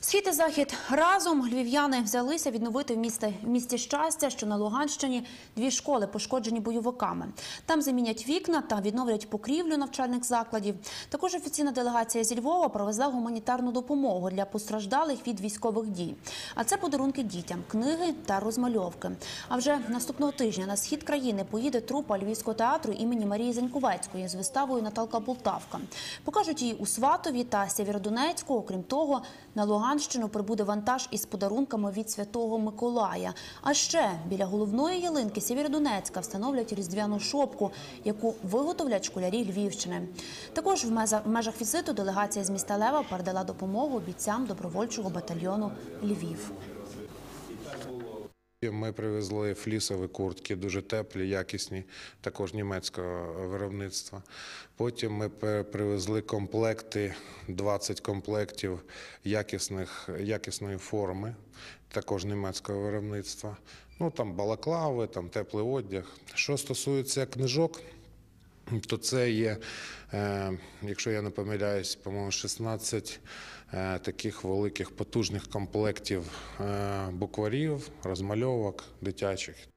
Схід і захід разом львів'яни взялися відновити в місті, в місті щастя, що на Луганщині дві школи пошкоджені бойовиками. Там замінять вікна та відновлять покрівлю навчальних закладів. Також офіційна делегація зі Львова провезла гуманітарну допомогу для постраждалих від військових дій. А це подарунки дітям, книги та розмальовки. А вже наступного тижня на схід країни поїде трупа Львівського театру імені Марії Заньковецької з виставою Наталка Полтавка. Покажуть її у Сватові та Сєвєродонецьку. Окрім того, на Луганщину прибуде вантаж із подарунками від Святого Миколая. А ще біля головної ялинки Сєвєродонецька встановлять різдвяну шопку, яку виготовлять школярі Львівщини. Також в межах візиту делегація з міста Лева передала допомогу бійцям добровольчого батальйону Львів. Ми привезли флісові куртки, дуже теплі, якісні, також німецького виробництва. Потім ми привезли комплекти, 20 комплектів якісних, якісної форми, також німецького виробництва. Ну там балаклави, там теплий одяг. Що стосується книжок, то це є, е, якщо я не помиляюсь, по-моєму, 16 е, таких великих потужних комплектів е, букварів, розмальовок дитячих.